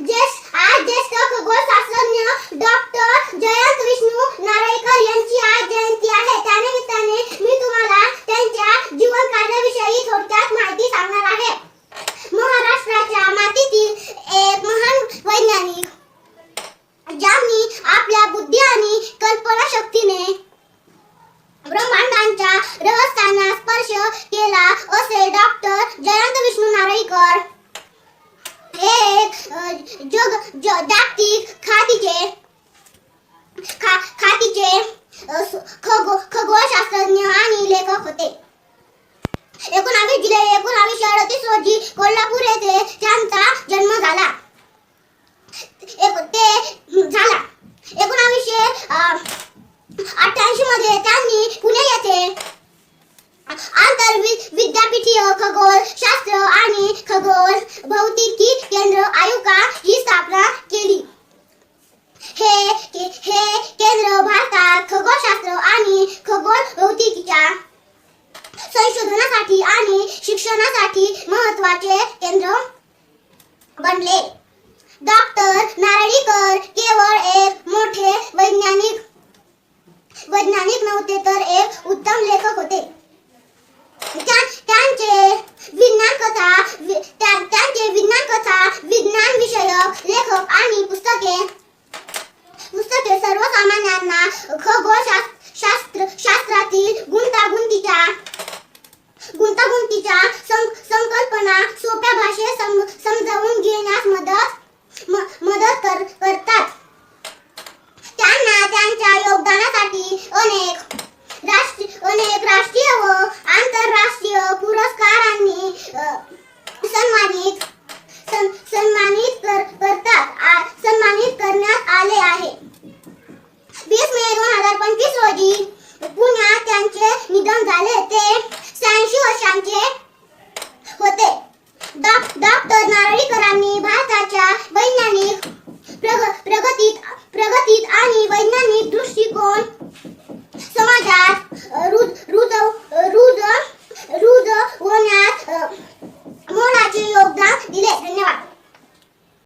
ज्येष्ठ आज ज्येष्ठ खगोलशास्त्रज्ञ डॉक्टर जयंत विष्णू नारळीकर यांची आज जयंती आहे त्यानिमित्ताने मी तुम्हाला त्यांच्या जीवन कार्याविषयी थोडक्यात माहिती सांगणार आहे. महाराष्ट्राच्या मातीतील एक महान वैज्ञानिक ज्यांनी आपल्या बुद्धी आणि कल्पना शक्तीने ब्रह्मांडांच्या रहस्यांना स्पर्श केला असे डॉक्टर जयंत विष्णू नारळीकर जग जागतिक खातीचे खा खातीचे खगो खगोलशास्त्रज्ञ आणि लेखक होते एकोणावीस जुलै एकोणावीसशे अडतीस रोजी कोल्हापूर येथे त्यांचा जन्म झाला एक ते झाला एकोणावीसशे अठ्ठ्याऐंशी मध्ये त्यांनी पुणे येथे आंतर वि- विद्यापीठीय खगोल शास्त्र आणि खगोल भौतिकी केंद्र आयुका ही स्थापना केली हे के, हे केंद्र भारतात खगोलशास्त्र आणि खगोल भौतिकीच्या संशोधनासाठी आणि शिक्षणासाठी महत्त्वाचे केंद्र बनले डॉक्टर नारळीकर केवळ एक मोठे वैज्ञानिक वैज्ञानिक नव्हते तर एक उत्तम लेखक होते आणि पुस्तके. पुस्तके सर्वसामान्यांना खगोल शास्त्र शास्त्रातील गुंतागुंतीच्या गुंतागुंतीच्या संकल्पना सोप्या भाषेत समजावून घेण्यास मदत मदत कर, करतात. त्यांना त्यांच्या योगदानासाठी अनेक राष्ट्रीय अनेक них